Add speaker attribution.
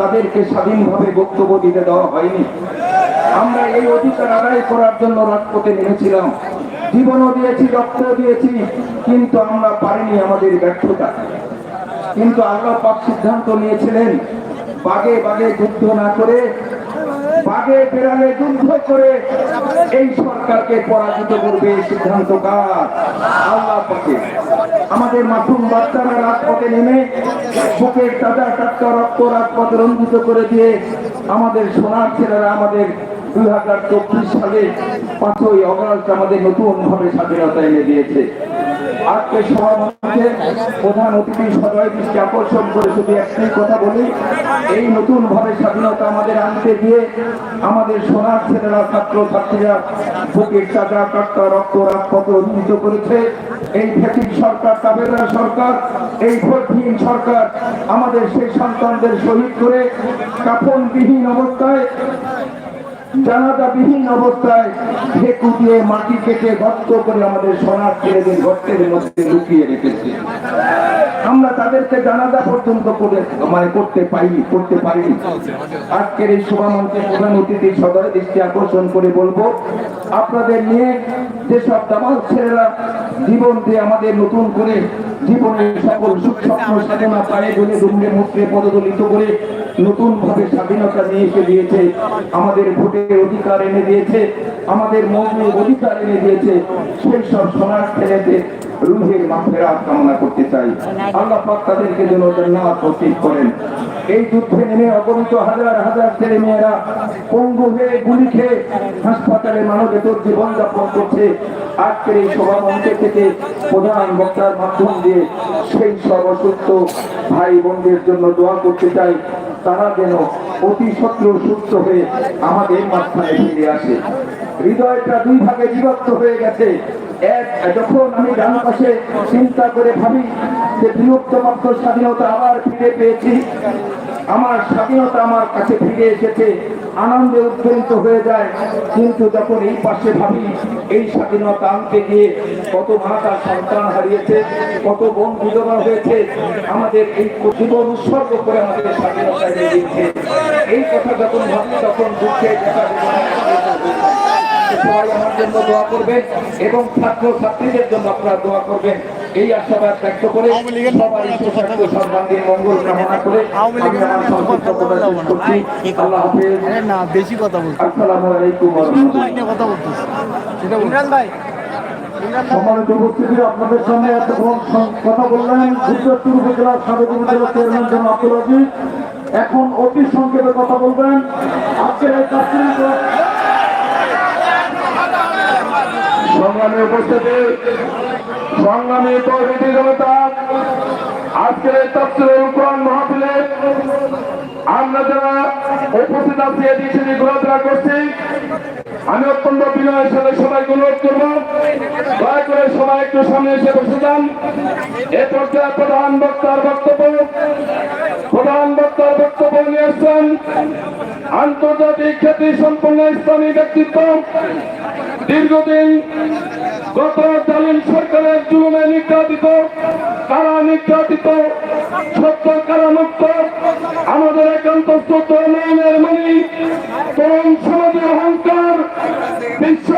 Speaker 1: তাদেরকে স্বাধীনভাবে বক্তব্য দিতে দেওয়া হয়নি। আমরা এই অধিকার আদায় করার জন্য রাজপথে নেমেছিলাম। জীবনও দিয়েছি রক্ত দিয়েছি, কিন্তু আমরা পারিনি আমাদের ব্যর্থতা। কিন্তু আল্লাহ পাক সিদ্ধান্ত নিয়েছিলেন, বাগে বাগে যুদ্ধ না করে বাগে বেড়ালে যুদ্ধ করে এই সরকারকে পরাজিত করবে সিদ্ধান্ত কার? আল্লাহ আমাদের মাসুম বাচ্চারা রাজপথে নেমে বুকের তাজা টাটকা রক্ত রাজপথ রঞ্জিত করে দিয়ে আমাদের সোনার ছেলেরা আমাদের দুই হাজার চব্বিশ সালে পাঁচই অগস্ট আমাদের নতুন ভাবে স্বাধীনতা এনে দিয়েছে। আজকে সভামঞ্চে প্রধান অতিথি সদয় দৃষ্টি আকর্ষণ করে শুধু একটাই কথা বলি, এই নতুন ভাবে স্বাধীনতা আমাদের আনতে দিয়ে আমাদের সোনার ছেলেরা, ছাত্র ছাত্রীরা বুকের চাকা কাট্টা রক্ত, রাজপথ অর্জিত করেছে। এই ফেটিক সরকার, তাবেদার সরকার, এই ভোটহীন সরকার আমাদের সেই সন্তানদের শহীদ করে কাফনবিহীন অবস্থায় জানাজাবিহীন অবস্থায় ঢেকু দিয়ে মাটি কেটে গর্ত করে আমাদের সোনার ছেলেদের গর্তের মধ্যে লুকিয়ে রেখেছে। আমরা তাদেরকে জানাজা পর্যন্ত করে মানে করতে পারিনি করতে পারিনি। আজকের এই সভামঞ্চে প্রধান অতিথি সদয় দৃষ্টি আকর্ষণ করে বলব, আপনাদের নিয়ে যেসব দামাল ছেলেরা জীবন দিয়ে আমাদের নতুন করে জীবনের সকল সুখ স্বপ্ন সাধনা পায়ে বলে ডুমরে মুখে পদদলিত করে নতুন ভাবে স্বাধীনতা নিয়ে এসে দিয়েছে, আমাদের ভোটের অধিকার এনে দিয়েছে, আমাদের মৌলিক অধিকার এনে দিয়েছে, সেই সব সোনার ছেলেদের রুহের মাফেরাত কামনা করতে চাই। আল্লাহ পাক তাদেরকে যেন জান্নাত নসিব করেন। এই যুদ্ধে নেমে অগণিত হাজার হাজার ছেলে মেয়েরা পঙ্গু হয়ে গুলি খেয়ে হাসপাতালে মানবেতর জীবন যাপন করছে। আজকের এই সভা মঞ্চে থেকে প্রধান বক্তার মাধ্যম দিয়ে সেই অসুস্থ ভাই বোনদের জন্য দোয়া করতে চাই। তারা যেন অতি শত্রু সুস্থ হয়ে আমাদের মাঝখানে ফিরে আসে। হৃদয়টা দুই ভাগে বিভক্ত হয়ে গেছে। এক, যখন আমি ডান পাশে চিন্তা করে ভাবি যে বৃহত্তমাত্র স্বাধীনতা আবার ফিরে পেয়েছি, আমার স্বাধীনতা আমার কাছে ফিরে এসেছে আনন্দে উদ্বেলিত হয়ে যায়। কিন্তু যখন এই পাশে ভাবি, এই স্বাধীনতা আনতে গিয়ে কত মা তার সন্তান হারিয়েছে, কত বোন বিধবা হয়েছে, আমাদের এই জীবন উৎসর্গ করে আমাদের স্বাধীনতা দিয়েছে এই কথা যখন ভাবি, তখন দেখা সবাই আমার জন্য দোয়া করবেন এবং ছাত্র ছাত্রীদের জন্য আপনারা দোয়া করবেন। এই আশাবাদ ব্যক্ত করে সবাই সুস্বাস্থ্য সর্বাঙ্গীন মঙ্গল কামনা করে আমি আমার কথা শেষ আল্লাহ হাফেজ।
Speaker 2: না বেশি কথা বলছো।
Speaker 1: আসসালামু আলাইকুম
Speaker 2: কথা বলতেছে। সেটা ইমরান ভাই।
Speaker 1: সম্মানিত উপস্থিতি আপনাদের সামনে এতক্ষণ কথা বললেন গুজরাটপুর উপজেলার সাবেক উপজেলা চেয়ারম্যান জন আব্দুল আজিজ। এখন অতি সংক্ষেপে কথা বলবেন। আজকের এই চাকরি উপস্থিতি। সংগ্রামী তৌহিদি জনতা, আজকের এই তফসিলুল কোরআন মাহফিলে আমরা যারা উপস্থিত আছি, এদিক সেদিক ঘোরাফেরা করছি, আমি অত্যন্ত বিনয়ের সাথে সবাইকে অনুরোধ করব, দয়া করে সবাই একটু সামনে এসে বসে যান। এ পর্যায়ে প্রধান বক্তার বক্তব্য, প্রধান বক্তার বক্তব্য নিয়ে আসছেন আন্তর্জাতিক খ্যাতি সম্পন্ন ইসলামী ব্যক্তিত্ব, দীর্ঘদিন গত জালিম সরকারের জুলুমে নির্যাতিত, কারা নির্যাতিত, সত্য কারা মুক্ত, আমাদের একান্ত শ্রোত নয়নের মনি তরুণ সমাজের অহংকার, বিশ্ব